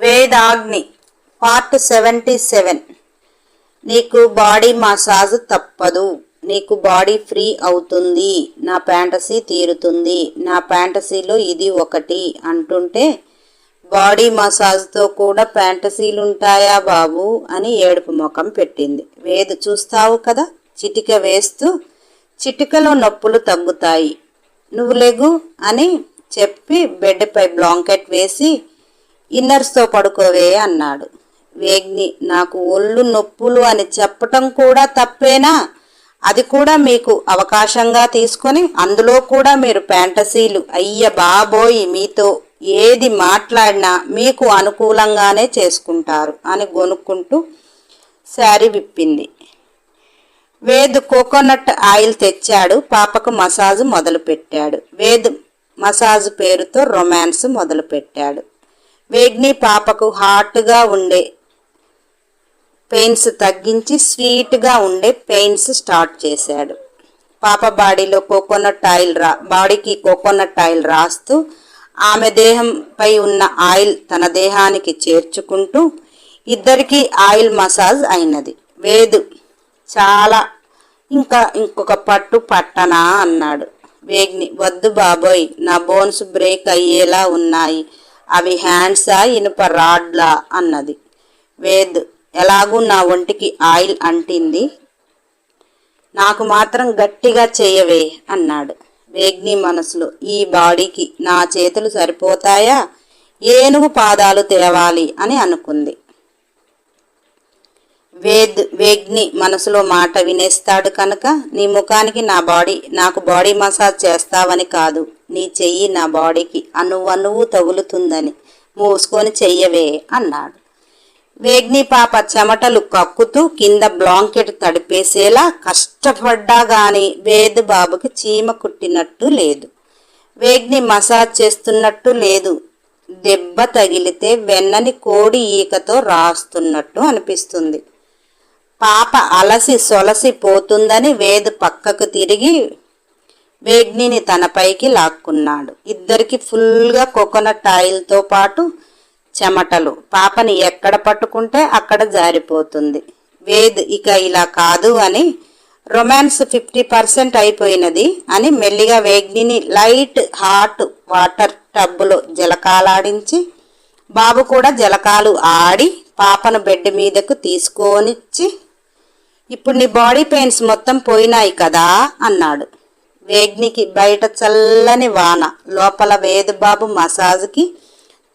Vedagni part seventy seven నీకు body massage తప్పదు. నీకు బాడీ ఫ్రీ అవుతుంది. నా ఫ్యాంటసీ తీరుతుంది. నా ఫ్యాంటసీలో ఇది ఒకటి అంటుంటే బాడీ మసాజ్తో కూడా ఫ్యాంటసీలు ఉంటాయా బాబు అని ఏడుపు ముఖం పెట్టింది. వేదు చూస్తావు కదా? చిటిక వేస్తూ చిటికలో నొప్పులు తగ్గుతాయి. నువ్వు లెగు అని చెప్పి బెడ్పై బ్లాంకెట్ వేసి ఇన్నర్స్తో పడుకోవే అన్నాడు. వేగ్ని నాకు ఒళ్ళు నొప్పులు అని చెప్పటం కూడా తప్పేనా? అది కూడా మీకు అవకాశంగా తీసుకొని అందులో కూడా మీరు ఫ్యాంటసీలు. అయ్య బాబోయ్ మీతో ఏది మాట్లాడినా మీకు అనుకూలంగానే చేసుకుంటారు అని గొనుక్కుంటూ శారీ విప్పింది. వేద్ కోకోనట్ ఆయిల్ తెచ్చాడు పాపకు మసాజ్ మొదలు పెట్టాడు వేద్ మసాజ్ పేరుతో రొమాన్స్ మొదలు పెట్టాడు వేగ్ని పాపకు హాట్గా ఉండే పెయిన్స్ తగ్గించి స్వీట్గా ఉండే పెయిన్స్ స్టార్ట్ చేశాడు. పాప బాడీలో కోకోనట్ ఆయిల్ రా బాడీకి కోకోనట్ ఆయిల్ రాస్తూ ఆమె దేహంపై ఉన్న ఆయిల్ తన దేహానికి చేర్చుకుంటూ ఇద్దరికి ఆయిల్ మసాజ్ అయినది. వేదు చాలా ఇంకా ఇంకొక పట్టు పట్టనా అన్నాడు. వేగ్ని వద్దు బాబోయ్ నా బోన్స్ బ్రేక్ అయ్యేలా ఉన్నాయి. అవి హ్యాండ్సా ఇనుప రాడ్లా అన్నది. వేద్ ఎలాగూ నా ఒంటికి ఆయిల్ అంటింది. నాకు మాత్రం గట్టిగా చేయవే అన్నాడు. వేగ్ని మనసులో ఈ బాడీకి నా చేతులు సరిపోతాయా? ఏనుగు పాదాలు తేవాలి అని అనుకుంది. వేద్ వేగ్ని మనసులో మాట వినేస్తాడు కనుక నీ ముఖానికి నా బాడీ నాకు బాడీ మసాజ్ చేస్తావని కాదు. నీ చెయ్యి నా బాడీకి అనువనువు తగులుతుందని మూసుకొని చెయ్యవే అన్నాడు. వేగ్ని పాప చెమటలు కక్కుతూ కింద బ్లాంకెట్ తడిపేసేలా కష్టపడ్డా గాని వేద్ బాబుకి చీమ కుట్టినట్టు లేదు. వేగ్ని మసాజ్ చేస్తున్నట్టు లేదు. దెబ్బ తగిలితే వెన్నని కోడి ఈకతో రాస్తున్నట్టు అనిపిస్తుంది. పాప అలసి సొలసి పోతుందని వేద్ పక్కకు తిరిగి వేగ్నిని తనపైకి లాక్కున్నాడు. ఇద్దరికి ఫుల్గా కోకోనట్ ఆయిల్తో పాటు చెమటలు. పాపని ఎక్కడ పట్టుకుంటే అక్కడ జారిపోతుంది. వేద్ ఇక ఇలా కాదు అని రొమాన్స్ ఫిఫ్టీ పర్సెంట్ అయిపోయినది అని మెల్లిగా వేగ్నిని లైట్ హాట్ వాటర్ టబ్బులో జలకాలాడించి బాబు కూడా జలకాలు ఆడి పాపను బెడ్ మీదకు తీసుకొనిచ్చి ఇప్పుడు నీ బాడీ పెయిన్స్ మొత్తం పోయినాయి కదా అన్నాడు. వేగ్నికి బయట చల్లని వాన. లోపల వేదుబాబు మసాజ్కి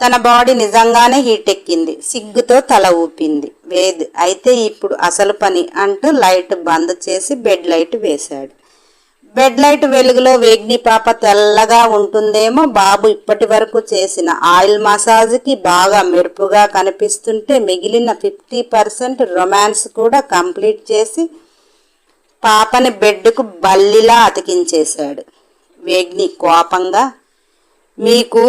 తన బాడీ నిజంగానే హీట్ ఎక్కింది సిగ్గుతో తల ఊపింది. వేద్ అయితే ఇప్పుడు అసలు పని అంటూ లైట్ బంద్ చేసి బెడ్ లైట్ వేశాడు. బెడ్ లైట్ వెలుగులో వేగ్ని పాప తెల్లగా ఉంటుందేమో బాబు ఇప్పటి వరకు చేసిన ఆయిల్ మసాజ్కి బాగా మెరుపుగా కనిపిస్తుంటే మిగిలిన ఫిఫ్టీ పర్సెంట్ రొమాన్స్ కూడా కంప్లీట్ చేసి పాపని బెడ్కు బల్లిలా అతికించేశాడు. వేగ్ని కోపంగా మీకు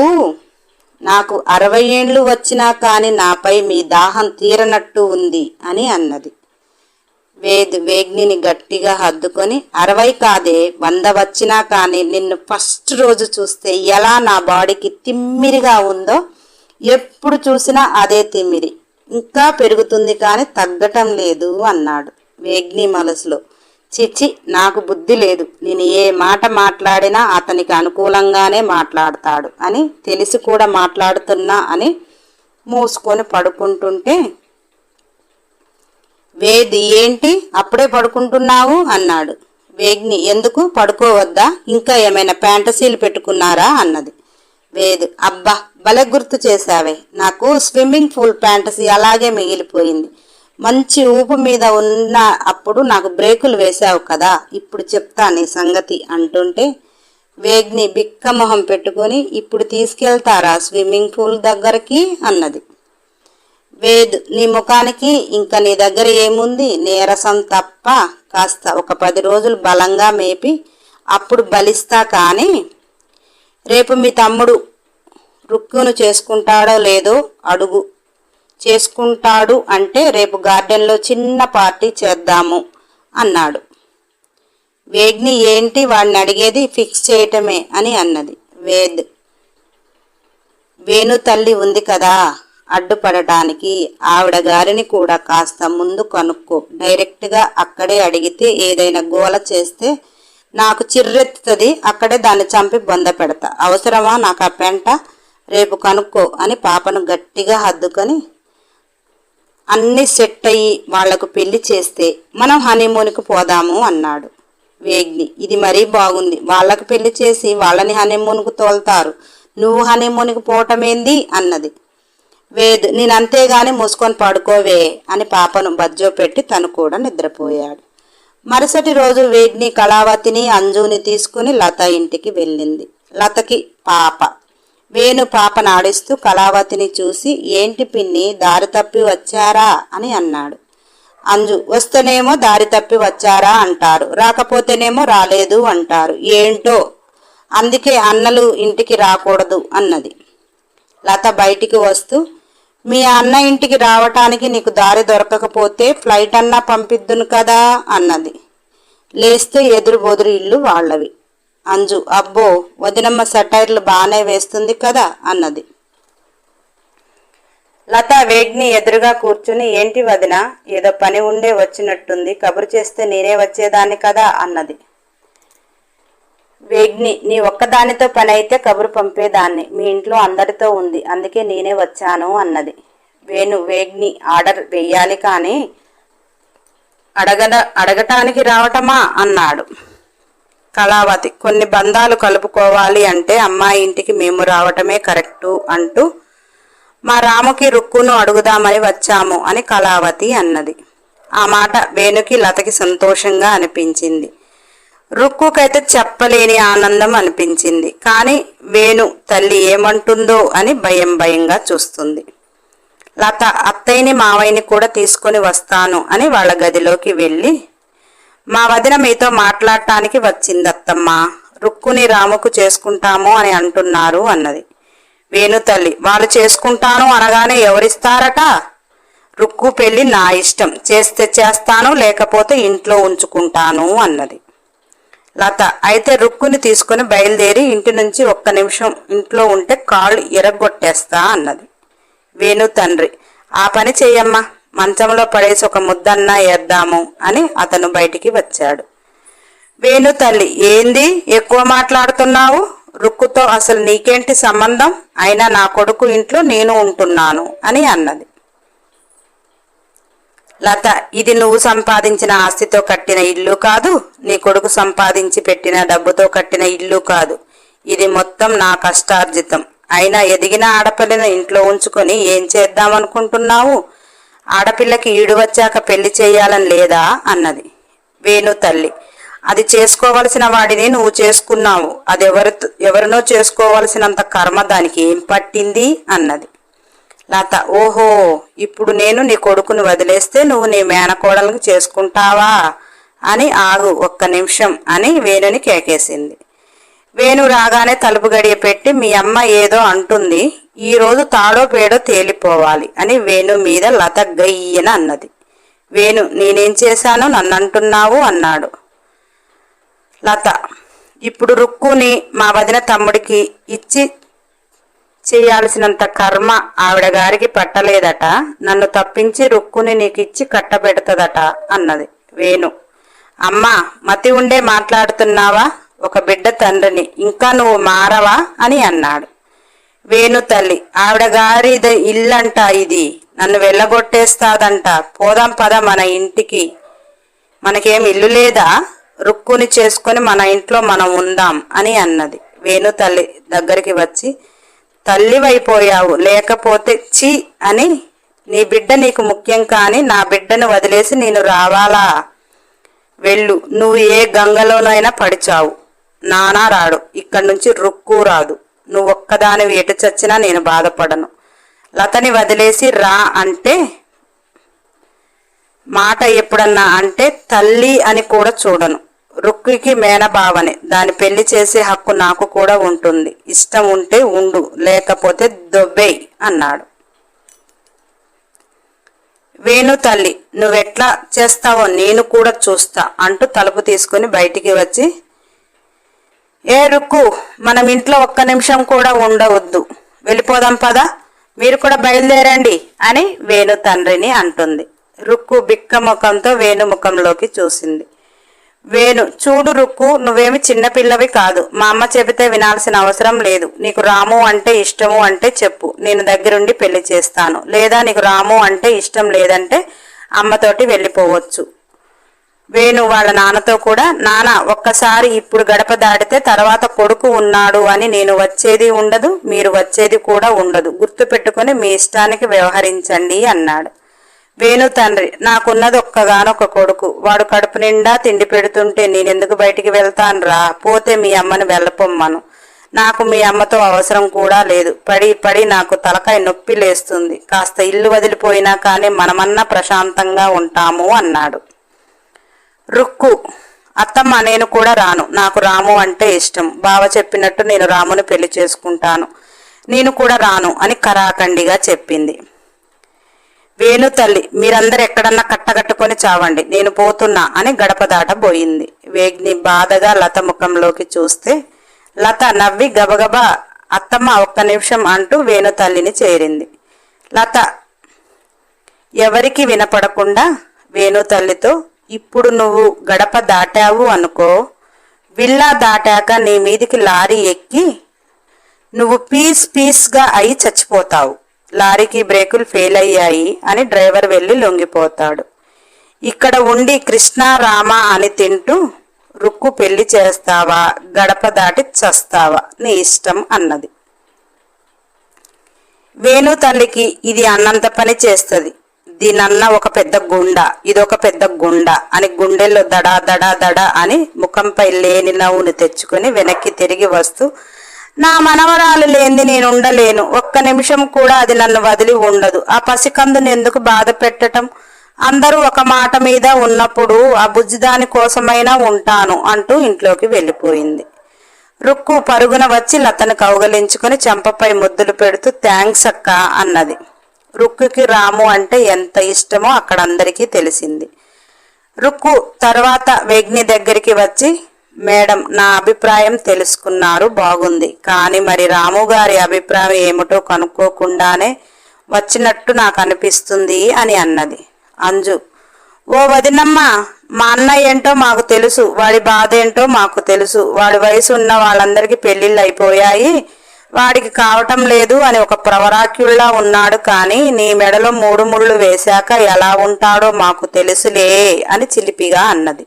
నాకు అరవై ఏండ్లు వచ్చినా కానీ నాపై మీ దాహం తీరనట్టు ఉంది అని అన్నది. వేద్ వేగ్నిని గట్టిగా హద్దుకొని అరవై కాదే వంద వచ్చినా కానీ నిన్ను ఫస్ట్ రోజు చూస్తే ఎలా నా బాడీకి తిమ్మిరిగా ఉందో ఎప్పుడు చూసినా అదే తిమ్మిరి. ఇంకా పెరుగుతుంది కానీ తగ్గటం లేదు అన్నాడు వేగ్ని మనసులో. చిచి నాకు బుద్ధి లేదు. నేను ఏ మాట మాట్లాడినా అతనికి అనుకూలంగానే మాట్లాడతాడు అని తెలిసి కూడా మాట్లాడుతున్నా అని మూసుకొని పడుకుంటుంటే వేది ఏంటి? అప్పుడే పడుకుంటున్నావు? అన్నాడు. వేగ్ని ఎందుకు? పడుకోవద్దా? ఇంకా ఏమైనా ఫ్యాంటసీలు పెట్టుకున్నారా? అన్నది. వేద్ అబ్బా భలే గుర్తు చేశావే. నాకు స్విమ్మింగ్ పూల్ ఫ్యాంటసీ అలాగే మిగిలిపోయింది. మంచి ఊపు మీద ఉన్న అప్పుడు నాకు బ్రేకులు వేశావు కదా ఇప్పుడు చెప్తా నీ సంగతి అంటుంటే వేగ్ని బిక్క మొహం పెట్టుకొని ఇప్పుడు తీసుకెళ్తారా స్విమ్మింగ్ పూల్ దగ్గరికి అన్నది. వేద్ నీ ముఖానికి ఇంకా నీ దగ్గర ఏముంది? నీరసం తప్ప కాస్త ఒక పది రోజులు బలంగా మేపి అప్పుడు బలిస్తా కానీ రేపు మీ తమ్ముడు రుక్కును చేసుకుంటాడో లేదో అడుగు. చేసుకుంటాడు అంటే రేపు గార్డెన్లో చిన్న పార్టీ చేద్దాము అన్నాడు. వేగ్ని ఏంటి వాడిని అడిగేది ఫిక్స్ చేయటమే అని అన్నది. వేద్ వేణు తల్లి ఉంది కదా అడ్డుపడటానికి ఆవిడ గారిని కూడా కాస్త ముందు కనుక్కో. డైరెక్ట్గా అక్కడే అడిగితే ఏదైనా గోల చేస్తే నాకు చిర్రెత్తుతుంది అక్కడే దాన్ని చంపి బొంద పెడతా. అవసరమా నాకు ఆ పెంట? రేపు కనుక్కో అని పాపను గట్టిగా హద్దుకొని అన్నీ సెట్ అయ్యి వాళ్ళకు పెళ్ళి చేస్తే మనం హనీమూన్కి పోదాము అన్నాడు. వేగ్ని ఇది మరీ బాగుంది. వాళ్ళకు పెళ్ళి చేసి వాళ్ళని హనీమూన్కు తోలుతారు. నువ్వు హనీమూన్కి పోవటమేంది? అన్నది. వేద్ నేనంతేగాని మూసుకొని పడుకోవే అని పాపను బజ్జో పెట్టి తను కూడా నిద్రపోయాడు. మరుసటి రోజు వేగ్ని కళావతిని అంజుని తీసుకుని లత ఇంటికి వెళ్ళింది. లతకి పాప. వేణు పాపను ఆడిస్తూ కళావతిని చూసి ఏంటి పిన్ని దారి తప్పి వచ్చారా? అని అన్నాడు. అంజు వస్తేనేమో దారి తప్పి వచ్చారా? అంటారు. రాకపోతేనేమో రాలేదు అంటారు. ఏంటో? అందుకే అన్నలు ఇంటికి రాకూడదు అన్నది. లత బయటికి వస్తూ మీ అన్న ఇంటికి రావటానికి నీకు దారి దొరకకపోతే ఫ్లైట్ అన్నా పంపిద్దును కదా అన్నది. లేస్తే ఎదురు బొదురు ఇల్లు వాళ్ళవి. అంజు అబ్బో వదినమ్మ సటైర్లు బాగానే వేస్తుంది కదా అన్నది. లత వేగ్ని ఎదురుగా కూర్చుని ఏంటి వదిన ఏదో పని ఉండే వచ్చినట్టుంది కబురు చేస్తే నేనే వచ్చేదాన్ని కదా అన్నది. వేగ్ని నీ ఒక్కదానితో పని అయితే కబురు పంపేదాన్ని మీ ఇంట్లో అందరితో ఉంది అందుకే నేనే వచ్చాను అన్నది. వేణు వేగ్ని ఆర్డర్ వెయ్యాలి కానీ అడగ అడగటానికి రావటమా అన్నాడు. కళావతి. కొన్ని బంధాలు కలుపుకోవాలి అంటే అమ్మాయి ఇంటికి మేము రావటమే కరెక్టు అంటూ మా రాముకి రుక్కును అడుగుదామని వచ్చాము అని కళావతి అన్నది. ఆ మాట వేణుకి లతకి సంతోషంగా అనిపించింది. రుక్కుకైతే చెప్పలేని ఆనందం అనిపించింది. కానీ వేణు తల్లి ఏమంటుందో అని భయం భయంగా చూస్తుంది. లత అత్తయ్యని మావయ్యని కూడా తీసుకొని వస్తాను అని వాళ్ళ గదిలోకి వెళ్ళి మా వదిన మీతో మాట్లాడటానికి వచ్చింది అత్తమ్మ రుక్కుని రాముకు చేసుకుంటాము అని అంటున్నారు అన్నది. వేణు తల్లి వాళ్ళు చేసుకుంటాను అనగానే ఎవరిస్తారట? రుక్కు పెళ్ళి నా ఇష్టం. చేస్తే చేస్తాను లేకపోతే ఇంట్లో ఉంచుకుంటాను అన్నది. లత అయితే రుక్కుని తీసుకుని బయలుదేరి ఇంటి నుంచి ఒక్క నిమిషం ఇంట్లో ఉంటే కాళ్ళు ఎరగొట్టేస్తా అన్నది. వేణు తండ్రి ఆ పని చెయ్యమ్మా. మంచంలో పడేసి ఒక ముద్దన్నా వేద్దాము అని అతను బయటికి వచ్చాడు. వేణు తల్లి ఏంది? ఎక్కువ మాట్లాడుతున్నావు? రుక్కుతో అసలు నీకేంటి సంబంధం? అయినా నా కొడుకు ఇంట్లో నేను ఉంటున్నాను అని అన్నది. లత ఇది నువ్వు సంపాదించిన ఆస్తితో కట్టిన ఇల్లు కాదు నీ కొడుకు సంపాదించి పెట్టిన డబ్బుతో కట్టిన ఇల్లు కాదు. ఇది మొత్తం నా కష్టార్జితం. అయినా ఎదిగిన ఆడపిల్లని ఇంట్లో ఉంచుకొని ఏం చేద్దామనుకుంటున్నావు? ఆడపిల్లకి ఈడు వచ్చాక పెళ్ళి చేయాలని లేదా? అన్నది. వేణు తల్లి. అది చేసుకోవలసిన వాడిని నువ్వు చేసుకున్నావు. అది ఎవరి ఎవరినో చేసుకోవలసినంత కర్మ దానికి ఏం పట్టింది? అన్నది. లత. ఓహో ఇప్పుడు నేను నీ కొడుకుని వదిలేస్తే నువ్వు నీ మేనకోడలకు చేసుకుంటావా? అని ఆగు ఒక్క నిమిషం అని వేణుని కేకేసింది. వేణు రాగానే తలుపు గడియ పెట్టి మీ అమ్మ ఏదో అంటుంది. ఈ రోజు తాడో పేడో తేలిపోవాలి అని వేణు మీద లత గయ్యన అన్నది. వేణు నేనేం చేశాను? నన్ను అంటున్నావు అన్నాడు. లత ఇప్పుడు రుక్కుని మా వదిన తమ్ముడికి ఇచ్చి చేయాల్సినంత కర్మ ఆవిడ గారికి పట్టలేదట. నన్ను తప్పించి రుక్కుని నీకు ఇచ్చి కట్టబెడతదట అన్నది వేణు. అమ్మా మతి ఉండే మాట్లాడుతున్నావా? ఒక బిడ్డ తండ్రిని ఇంకా నువ్వు మారవా? అని అన్నాడు. వేణు తల్లి ఆవిడ గారి ఇల్లంట ఇది. నన్ను వెళ్ళగొట్టేస్తాదంట. పోదాం పద మన ఇంటికి. మనకేం ఇల్లు లేదా? రుక్కుని చేసుకొని మన ఇంట్లో మనం ఉందాం అని అన్నది. వేణు తల్లి దగ్గరికి వచ్చి తల్లివైపోయావు లేకపోతే చి అని నీ బిడ్డ నీకు ముఖ్యం కాని నా బిడ్డను వదిలేసి నేను రావాలా? వెళ్ళు నువ్వు ఏ గంగలోనైనా పడిచావు. నానా రాడు ఇక్కడి నుంచి రుక్కు రాదు. నువ్వు ఒక్కదాని ఎటు చచ్చినా నేను బాధపడను. లతని వదిలేసి రా అంటే మాట ఎప్పుడన్నా అంటే తల్లి అని కూడా చూడను. రుక్కికి మేనబావని దాని పెళ్ళి చేసే హక్కు నాకు కూడా ఉంటుంది. ఇష్టం ఉంటే ఉండు లేకపోతే దొబ్బేయ్ అన్నాడు. వేణు తల్లి నువ్వెట్లా చేస్తావో నేను కూడా చూస్తా అంటూ తలుపు తీసుకుని బయటికి వచ్చి ఏ రుక్కు మనం ఇంట్లో ఒక్క నిమిషం కూడా ఉండవద్దు. వెళ్ళిపోదాం పదా? మీరు కూడా బయలుదేరండి అని వేణు తండ్రిని అంటుంది. రుక్కు బిక్క ముఖంతో వేణు ముఖంలోకి చూసింది. వేణు చూడు రుక్కు నువ్వేమి చిన్నపిల్లవి కాదు. మా అమ్మ చెబితే వినాల్సిన అవసరం లేదు. నీకు రాము అంటే ఇష్టము అంటే చెప్పు. నేను దగ్గరుండి పెళ్ళి చేస్తాను. లేదా నీకు రాము అంటే ఇష్టం లేదంటే అమ్మతోటి వెళ్ళిపోవచ్చు. వేణు వాళ్ళ నాన్నతో కూడా నాన్న ఒక్కసారి ఇప్పుడు గడప దాటితే తర్వాత కొడుకు ఉన్నాడు అని నేను వచ్చేది ఉండదు మీరు వచ్చేది కూడా ఉండదు. గుర్తు పెట్టుకుని మీ ఇష్టానికి వ్యవహరించండి అన్నాడు. వేణు తండ్రి నాకున్నది ఒక్కగానొక్క కొడుకు. వాడు కడుపు నిండా తిండి పెడుతుంటే నేనెందుకు బయటికి వెళ్తాను రా? పోతే మీ అమ్మని వెళ్ళపొమ్మను. నాకు మీ అమ్మతో అవసరం కూడా లేదు. పడి పడి నాకు తలకాయ నొప్పి లేస్తుంది. కాస్త ఇల్లు వదిలిపోయినా కానీ మనమన్నా ప్రశాంతంగా ఉంటాము అన్నాడు. రుక్కు అత్తమ్మ నేను కూడా రాను. నాకు రాము అంటే ఇష్టం. బావ చెప్పినట్టు నేను రాముని పెళ్ళి చేసుకుంటాను. నేను కూడా రాను అని కరాఖండిగా చెప్పింది. వేణు తల్లి మీరందరు ఎక్కడన్నా కట్టగట్టుకొని చావండి. నేను పోతున్నా అని గడప దాటబోయింది వేగ్ని బాధగా లత ముఖంలోకి చూస్తే లత నవ్వి గబగబా అత్తమ్మ ఒక్క నిమిషం అంటూ వేణు తల్లిని చేరింది. లత ఎవరికి వినపడకుండా వేణు తల్లితో ఇప్పుడు నువ్వు గడప దాటావు అనుకో విల్లా దాటాక నీ మీదికి లారీ ఎక్కి నువ్వు పీస్ పీస్గా అయి చచ్చిపోతావు. లారీకి బ్రేకులు ఫెయిల్ అయ్యాయి అని డ్రైవర్ వెళ్ళి లొంగిపోతాడు. ఇక్కడ ఉండి కృష్ణ రామ అని తింటూ రుక్కు పెళ్ళి చేస్తావా గడప దాటి చస్తావా? నీ ఇష్టం అన్నది. వేణు తల్లికి ఇది అన్నంత పని చేస్తుంది. దీనన్న ఒక పెద్ద గుండ ఇదొక పెద్ద గుండ అని గుండెల్లో దడా దడా దడా అని ముఖంపై లేని నవ్వును తెచ్చుకొని వెనక్కి తిరిగి వస్తూ నా మనవరాలు లేనిది నేను ఉండలేను. ఒక్క నిమిషం కూడా అది నన్ను వదిలి ఉండదు. ఆ పసికందుని ఎందుకు బాధ పెట్టటం? అందరూ ఒక మాట మీద ఉన్నప్పుడు ఆ బుజ్జిదాని కోసమైనా ఉంటాను అంటూ ఇంట్లోకి వెళ్ళిపోయింది. రుక్కు పరుగున వచ్చి లతను కౌగలించుకుని చెంపపై ముద్దులు పెడుతూ థ్యాంక్స్ అక్క అన్నది. రుక్కుకి రాము అంటే ఎంత ఇష్టమో అక్కడ అందరికీ తెలిసింది. రుక్కు తర్వాత వేగ్ని దగ్గరికి వచ్చి మేడం నా అభిప్రాయం తెలుసుకున్నారు బాగుంది. కానీ మరి రాము గారి అభిప్రాయం ఏమిటో కనుక్కోకుండానే వచ్చినట్టు నాకు అనిపిస్తుంది అని అన్నది. అంజు ఓ వదినమ్మ మా అన్న ఏంటో మాకు తెలుసు వాడి బాధ ఏంటో మాకు తెలుసు. వాడి వయసు ఉన్న వాళ్ళందరికీ పెళ్ళిళ్ళు అయిపోయాయి. వాడికి కావటం లేదు అని ఒక ప్రవరాక్యుల్లా ఉన్నాడు కానీ నీ మెడలో మూడు ముళ్ళు వేశాక ఎలా ఉంటాడో మాకు తెలుసులే అని చిలిపిగా అన్నది.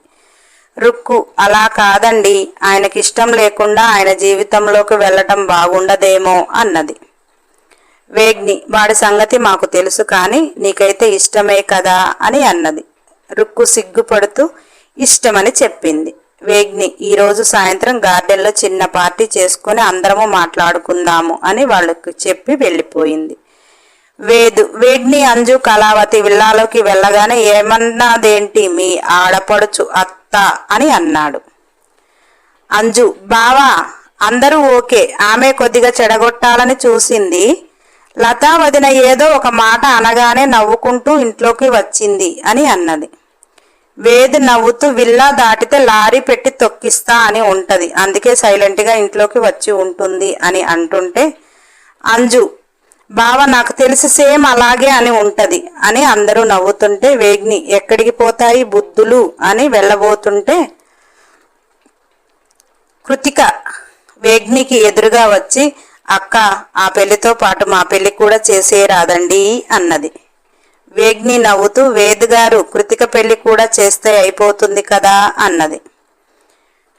రుక్కు అలా కాదండి. ఆయనకి ఇష్టం లేకుండా ఆయన జీవితంలోకి వెళ్ళటం బాగుండదేమో అన్నది. వేగ్ని వాడి సంగతి మాకు తెలుసు కానీ నీకైతే ఇష్టమే కదా అని అన్నది. రుక్కు సిగ్గుపడుతూ ఇష్టమని చెప్పింది. వేగ్ని. ఈరోజు సాయంత్రం గార్డెన్లో చిన్న పార్టీ చేసుకుని అందరము మాట్లాడుకుందాము అని వాళ్ళకు చెప్పి వెళ్ళిపోయింది. వేదు వేగ్ని అంజు కళావతి విల్లాలోకి వెళ్ళగానే ఏమన్నాదేంటి? మీ ఆడపడుచు అత్త అని అన్నాడు. అంజు బావా అందరూ ఓకే. ఆమె కొద్దిగా చెడగొట్టాలని చూసింది. లతా వదిన ఏదో ఒక మాట అనగానే నవ్వుకుంటూ ఇంట్లోకి వచ్చింది అని అన్నది. వేది నవ్వుతూ విల్లా దాటితే లారీ పెట్టి తొక్కిస్తా అని ఉంటది. అందుకే సైలెంట్గా ఇంట్లోకి వచ్చి ఉంటుంది అని అంటుంటే అంజు బావ నాకు తెలిసి సేమ్ అలాగే అని ఉంటది అని అందరూ నవ్వుతుంటే వేగ్ని ఎక్కడికి పోతాయి బుద్ధులు అని వెళ్ళబోతుంటే కృతిక వేగ్నికి ఎదురుగా వచ్చి అక్క ఆ పెళ్ళితో పాటు మా పెళ్ళి కూడా చేసే రాదండి అన్నది. వేగ్ని నవ్వుతూ వేద్ గారు కృతిక పెళ్ళి కూడా చేస్తే అయిపోతుంది కదా అన్నది.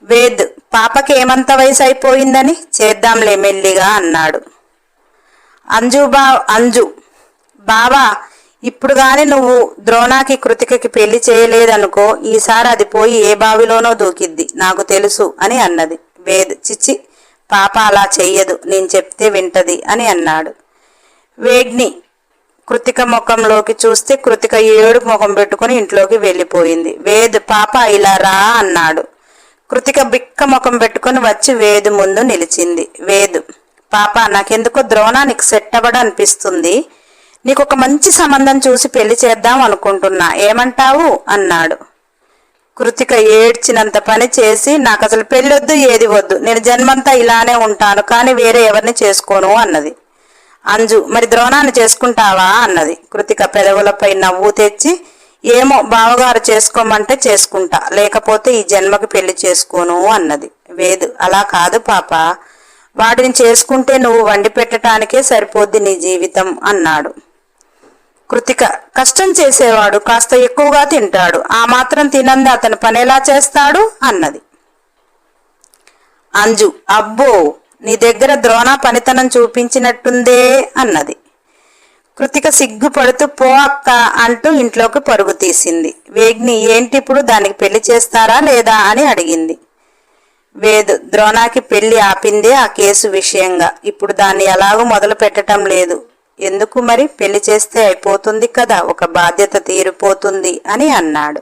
వేద్ పాపకి ఏమంత వయసు అయిపోయిందని? చేద్దాంలే మెల్లిగా అన్నాడు. అంజు బా అంజు బావా ఇప్పుడు గాని నువ్వు ద్రోణాకి కృతికకి పెళ్ళి చేయలేదనుకో ఈసారి అది పోయి ఏ బావిలోనో దూకిద్ది నాకు తెలుసు అని అన్నది. వేద్ చిచ్చి పాప అలా చెయ్యదు నేను చెప్తే వింటది అని అన్నాడు. వేగ్ని కృతిక ముఖంలోకి చూస్తే కృతిక ఏడు ముఖం పెట్టుకుని ఇంట్లోకి వెళ్ళిపోయింది. వేద్ పాప ఇలా రా అన్నాడు. కృతిక బిక్క ముఖం పెట్టుకుని వచ్చి వేదు ముందు నిలిచింది. వేదు పాప నాకెందుకో ద్రోణానికి నీకు సెట్ అవ్వడం అనిపిస్తుంది నీకు ఒక మంచి సంబంధం చూసి పెళ్ళి చేద్దాం అనుకుంటున్నా. ఏమంటావు? అన్నాడు. కృతిక ఏడ్చినంత పని చేసి నాకు అసలు పెళ్ళొద్దు ఏది వద్దు. నేను జన్మంతా ఇలానే ఉంటాను కానీ వేరే ఎవరిని చేసుకోను అన్నది. అంజు మరి ద్రోణాన్ని చేసుకుంటావా? అన్నది. కృతిక పెదవులపై నవ్వు తెచ్చి ఏమో బావగారు చేసుకోమంటే చేసుకుంటా లేకపోతే ఈ జన్మకి పెళ్ళి చేసుకోను అన్నది. వేదు అలా కాదు పాప వాటిని చేసుకుంటే నువ్వు వండి పెట్టడానికే సరిపోద్ది నీ జీవితం అన్నాడు. కృతిక కష్టం చేసేవాడు కాస్త ఎక్కువగా తింటాడు ఆ మాత్రం తినంది అతను పనేలా చేస్తాడు అన్నది. అంజు అబ్బో నీ దగ్గర ద్రోణ పనితనం చూపించినట్టుందే అన్నది. కృతిక సిగ్గుపడుతూ పో అక్క అంటూ ఇంట్లోకి పరుగు తీసింది. వేగ్ని ఏంటి ఇప్పుడు దానికి పెళ్ళి చేస్తారా లేదా? అని అడిగింది. వేదు ద్రోణాకి పెళ్ళి ఆపిందే ఆ కేసు విషయంగా. ఇప్పుడు దాన్ని ఎలాగో మొదలు పెట్టడం లేదు. ఎందుకు మరి? పెళ్ళి చేస్తే అయిపోతుంది కదా ఒక బాధ్యత తీరిపోతుంది అని అన్నాడు.